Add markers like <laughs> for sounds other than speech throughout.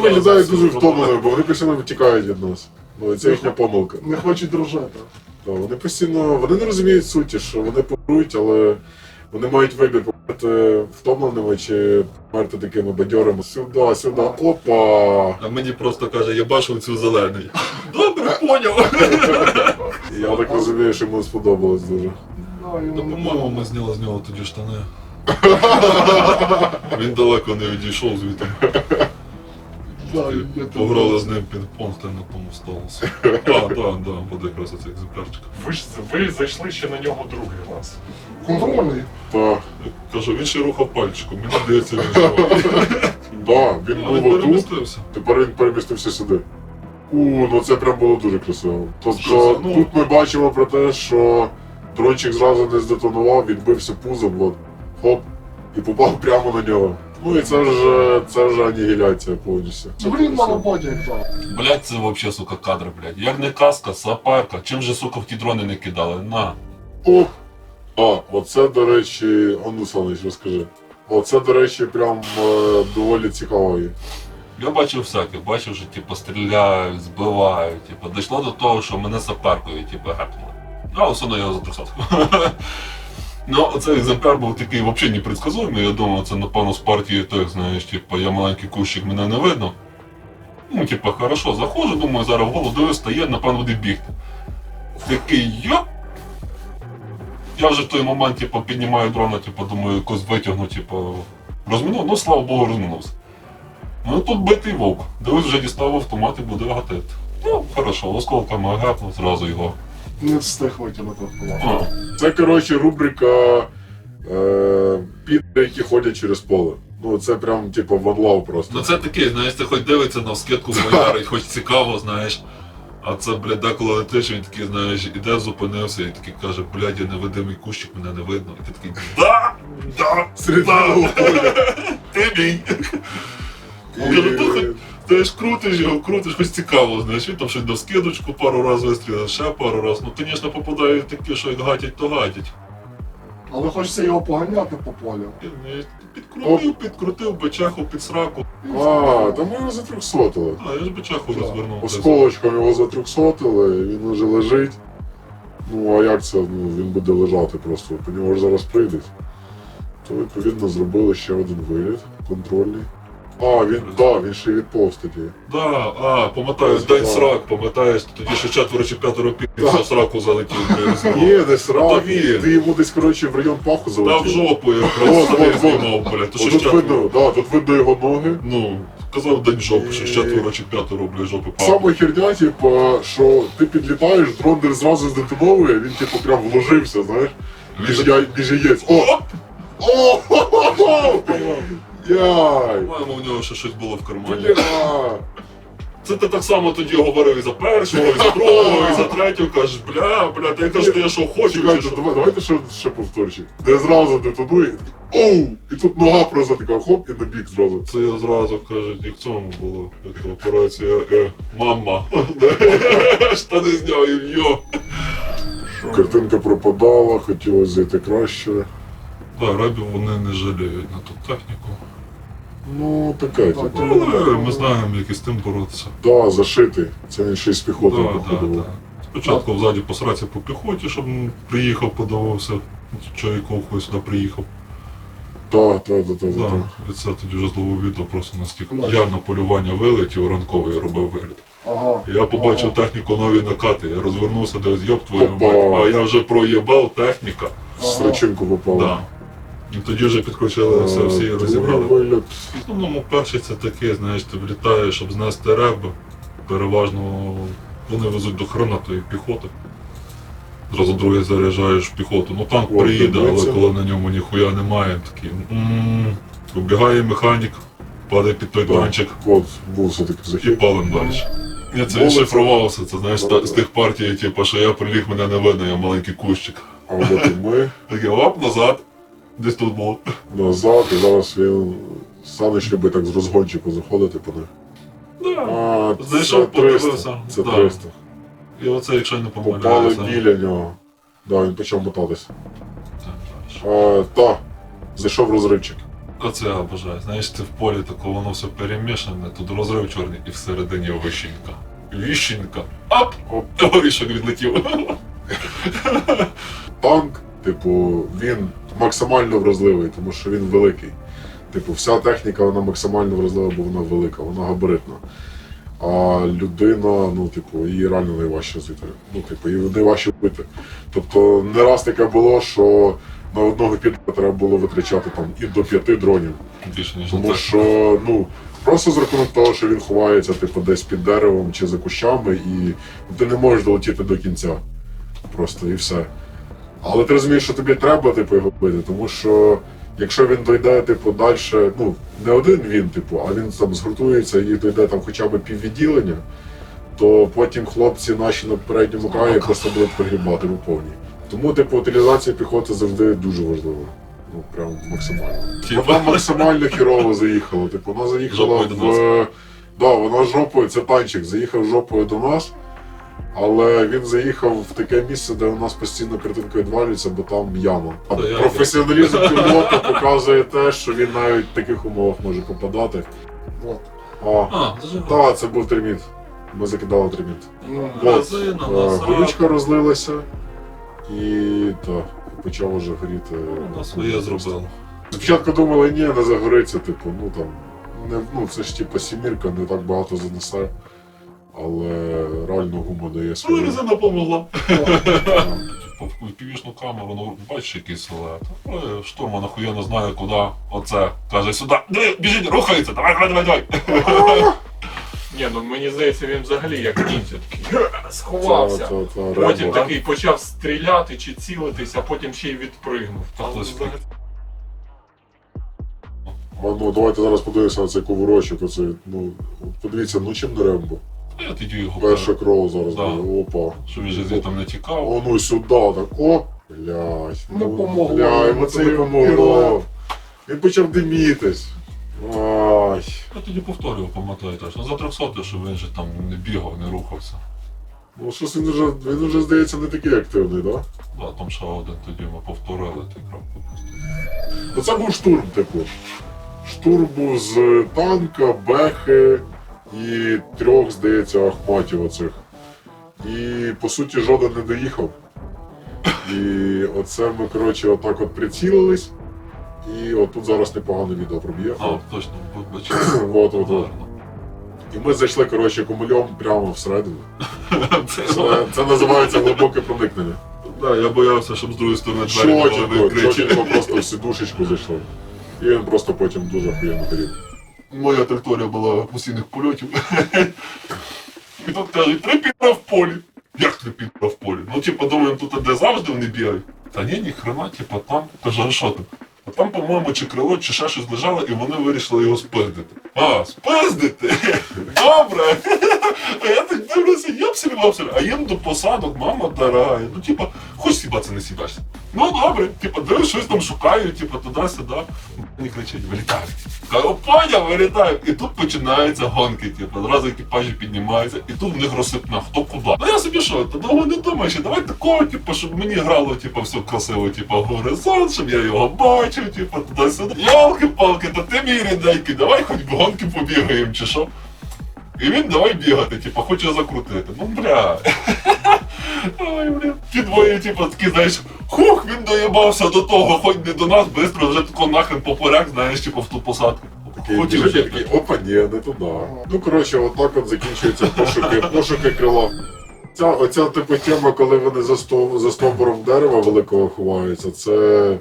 виглядають дуже втомленими, бо вони постійно втікають від нас. Ну, і це їхня помилка. Не хочуть дружити. Та, вони постійно вони не розуміють суті, що вони помруть, але вони мають вибір померти втомленими чи померти такими бадьорами. Сюди, сюди, опа! А мені просто каже, я бачив цю зелений. <laughs> Добре, поняв. <laughs> Я так розумію, що йому сподобалось дуже. Ну, по-моєму, ми зняли з нього тоді штани. <laughs> Він далеко не відійшов звідти. Пограли з ним пінг-понг та на тому столусі. <laughs> Так, так, так, буде якраз оцей екземплярчик. Ви ж ви зайшли ще на нього другий раз. Контрольний. Та, Кажу, він ще рухав пальчиком, мені здається, він живий. <laughs> да, він був отут, тепер він перемістився сюди. У, ну це прям було дуже красиво. Тобто? Ну- тут ми бачимо про те, що дрончик зразу не здетонував, відбився пузом, от, хоп, і попав прямо на нього. Ну і це вже це вже анігіляція повністю. Блін, на роботі як так. Блять, це вообще, сука, кадр, блядь. Як не каска, сапарка. Чим же, сука, в ті дрони не кидали? На. О! А, оце, до речі, а ну, Саныч, розкажи. Оце, до речі, прям е, доволі цікаво є. Я бачив всяке, бачив, що типу стріляють, збивають, типу, дійшло до того, що мене саперкою, типу, гепнули. Ну, але все одно я його за 300. <laughs> Ну, оцей екземпляр був такий взагалі непредсказуємий. Я думав, це напевно з партії тих, знаєш, типу, я маленький кущик, мене не видно. Ну, типу, хорошо, заходжу, думаю, зараз голову стає, напевно, буде бігти. Такий йоп! Я вже в той момент, типу, піднімаю дрона, типу, думаю, якось витягну, типу, розмінув, ну, слава Богу, розмінувся. Ну тут битий вовк. Дивись, вже дістав автомат і буде гатити. Ну, хорошо, осколками гепнув, зразу його. Не встиг витягнути автомат. Це, коротше, рубрика е, підри, які ходять через поле. Ну, це прям, типу, love просто. Ну це таке, знаєш, ти хоч дивиться на скидку боярить, <laughs> хоч цікаво, знаєш. А це, блядь, деколи летиш, він такий, знаєш, іде, зупинився і такий каже, блядь, я невидимий кущик, мене не видно. І ти такий, да, да, Серед да, <laughs> ти мій. І- Кажу, «Ну, хоч Ти ж крутиш його, крутиш, хоч цікаво, знаєш, він там щось дав скидочку, пару разів вистрілив, ще пару разів. Ну, звісно, попадають такі, що як гатять, то гатять. Але хочеться його поганяти по полю. Він Підкрутив, підкрутив, бичаху під сраку. А, там ми його затрьохсотили. А, я ж бичаху розвернув. Осколочком його затрьохсотили, він вже лежить. Ну, а як це? Ну, він буде лежати просто. По нього ж зараз прийдуть. То відповідно зробили ще один виліт контрольний. А, він, да, він ще відповз тоді. Да, а, пам'ятаєш, день срак, пам'ятаєш, тоді ще четверо чи п'ятеро пів сраку залетів. блядь, Ні, десь рак, Та він. ти йому десь, коротше, в район паху Та в залетів. жопу я Вот, якраз вот. знімав, блядь, то Тут ще видно, да, тут видно його ноги. Ну, казав день жопи, що ще четверо чи п'ятеро, блядь, жопи Саме херня, типу, що ти підлітаєш, дрон десь зразу здетоновує, він типу прям вложився, знаєш, між, я, між яєць. О! О! Хо-хо-хо! По-моєму, у нього ще щось було в кармані. Бля! Це ти так само тоді говорив і за першого, і за другого, і за третього. Кажеш, бля, бля, я кажу, ти я що хочу, чи Чекайте, що? давай, давайте ще, ще повторчик. Де зразу детонує, оу! І тут нога просто така хоп і на бік зразу. Це я зразу кажуть, як в цьому було, як то операція е, мама. <laughs> Штани зняв і йо. Картинка пропадала, хотілося зайти краще. Так, рабів вони не жаліють на ту техніку. Ну, таке, Так, типу. ну, Але ми знаємо, як із тим боротися. Да, зашитий. Це він ще й з Да, піхотою да, походив. да. Спочатку взаді посратися по піхоті, щоб приїхав, подавався. Чайков хоч сюди приїхав. Так, так, так, так. Да, так. і це тоді вже зловив відео просто настільки. Я на полювання вилетів ранковий робив вигляд. Ага. Я побачив техніку нові накати, я розвернувся, десь йоп твою Опа. мать, а я вже проїбав техніка. В строчинку попало. Да. І тоді вже підключили все, всі Е, розібрали. В основному перший це таке, знаєш, ти влітаєш, щоб знести реби. Переважно вони везуть до хронатої піхоти. Зразу другий заряджаєш піхоту. Ну танк О, приїде, але дивиться. коли на ньому ніхуя немає, такий. м Вибігає механік, падає під той Так. дрончик От, був все-таки і захід. палим далі. Я це Молодці. відшифрувався, це знаєш, та- з тих партій, типу, що я приліг, мене не видно, я маленький кущик. А от і ми <laughs> Такий оп, назад. Десь тут було. назад, і зараз він Санич любить так з розгончику заходити по них. А, 300. подивився. Це Да. 300. І оце, якщо я не Попали помиляюся. біля нього. Да, він почав мотатися. Так, А, та, зайшов розривчик. Оце я обожаю. Знаєш, ти в полі тако воно все перемішане, тут розрив чорний і всередині вищенька. Віщенька. Ап! Оп. Горішок відлетів. Танк, типу, він максимально вразливий, тому що він великий. Типу, вся техніка вона максимально вразлива, бо вона велика, вона габаритна. А людина, ну, типу, її реально найважче зити. Ну, типу, її найважче вбити. Тобто, не раз таке було, що на одного підлога треба було витрачати там і до п'яти дронів. Більше ніж Тому що, ну, просто з рахунок того, що він ховається, типу, десь під деревом чи за кущами, і ти не можеш долетіти до кінця. Просто і все. Але ти розумієш, що тобі треба, типу, його бити, тому що якщо він дойде, типу, далі, ну, не один він, типу, а він там згуртується і дойде там хоча б піввідділення, то потім хлопці наші на передньому краї просто будуть пригрібати по повній. Тому, типу, утилізація піхоти завжди дуже важлива. Ну, прям максимально. Вона максимально хірово заїхала. Типу, вона заїхала в. Да, вона жопою, це танчик, заїхав жопою до нас, але він заїхав в таке місце, де у нас постійно картинка відвалюється, бо там яма. А професіоналізм <laughs> пілота показує те, що він навіть в таких умовах може попадати. Вот. А, А, зажигав. так, це був терміт. Ми закидали терміт. Ну, От, Резина, е, горючка розлилася і так, почав уже горіти. Ну, своє зробило. Спочатку думали, ні, не загориться, типу, ну там, не, ну це ж типу сімірка, не так багато занесе. Але реально гума дає Ну, свою. резина помогла. Типу, камеру, ну бачиш який силует. Ну, Штурман охуєнно знає, куди оце. Каже, сюди, диви, біжить, рухається, давай, давай, давай, давай. Ні, ну мені здається, він взагалі як ніндзя такий сховався. це, це, Потім Рембо. такий почав стріляти чи цілитись, а потім ще й відпригнув. Ну, давайте зараз подивимося на цей коворочок. Оцей, ну, подивіться, ну чим не Рембо. Я тоді його Перша кров зараз Да. буде. Опа. Щоб він же звідти не тікав. О, ну сюди, так о. Блядь. Не помогло. Бля, йому це помогло. Він почав димітись. Ай. Я тоді повторював, пам'ятаю теж. Ну за 300, щоб він же там не бігав, не рухався. Ну щось він вже, він вже здається не такий активний, так? Да? Да, там ще один тоді ми повторили ти крапку просто. Ну це був штурм, типу. Штурм був з танка, бехи і трьох, здається, ахматів оцих. І по суті жоден не доїхав. І оце ми, коротше, отак от прицілились. І отут зараз непогане відео проб'є. А, точно. <clears throat> От, от, от. І ми зайшли, коротше, кумульом прямо всередину. <laughs> Це Це, називається глибоке проникнення. Да, я боявся, щоб з другої сторони двері були Чотенько, чотенько просто в сидушечку зайшли. І він просто потім дуже охуєнно горів. Моя територія була постійних польотів. І тут кажуть, три піра в полі. Як три піра в полі? Ну, типу, думаємо, тут де завжди вони бігають. Та ні, ні хрена, типу, там. Кажу, а що там? А там, по-моєму, чи крило, чи ще щось лежало, і вони вирішили його спиздити. А, спиздити? Добре. А я так дивлюся, я мапсель, а їм до посадок, мама дорога. Ну, типа, хоч це не сібашся. Ну добре, типа, дивись, щось там шукаю, типа, туди-сюди. Мені кричать, вилітають. Кажу, поняв, вилітають. І тут починаються гонки, типу, одразу екіпажі піднімаються, і тут в них розсипна, хто куди. Ну я собі що, та довго не думаю, що давай такого, типу, щоб мені грало, типу, все красиво, типу, горизонт, щоб я його бачив, типу, туди-сюди. Ялки-палки, та ти мій рідненький, давай хоч гонки побігаємо, чи що. І він давай бігати, типу, хоче закрутити. Ну бля. Ой, бля. Ті двоє, типу, такі, знаєш, хух, він доїбався до того, хоч не до нас, швидко вже тако нахрен поперек, знаєш, типу, в ту посадку. Такий Хотів такий, опа, ні, не туди. Ну, коротше, отак от закінчуються пошуки, пошуки крила. Ця, оця типу тема, коли вони за, стов, за стовбуром дерева великого ховаються, це.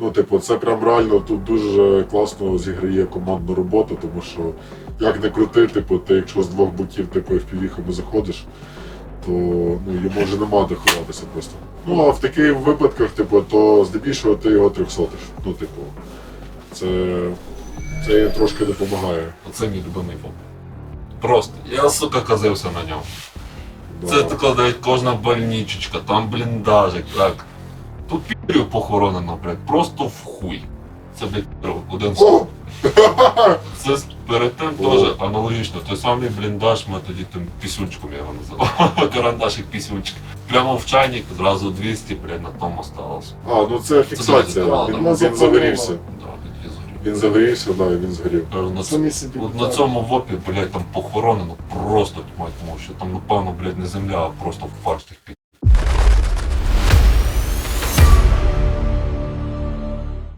Ну, типу, це прям реально тут дуже класно зіграє командну роботу, тому що як не крути, типу, ти якщо з двох боків типу впівіхами заходиш, то ну, йому вже нема де ховатися просто. Ну а в таких випадках, типу, то здебільшого ти його трьохсотиш. Ну, типу, це, це трошки допомагає. Оце мій любимий фон. Просто. Я, сука, казився на ньому. Да. Це тако навіть кожна больничечка, там бліндажик, так. Тут пірів похоронено, блядь, просто в хуй. Це, блядь, один з. Це перед тим теж аналогічно. Той самий бліндаж ми тоді тим пісюнчиком я його називав. <laughs> Карандашик пісюнчик. Прямо в чайник, зразу 200, блядь, на тому осталось. А, ну це фіксація. Він, він загорівся. Да. Він загорівся, да, він згорів. На, Самі собі. от на цьому вопі, блядь, там похоронено просто тьма, тому що там, напевно, блядь, не земля, а просто в фарш тих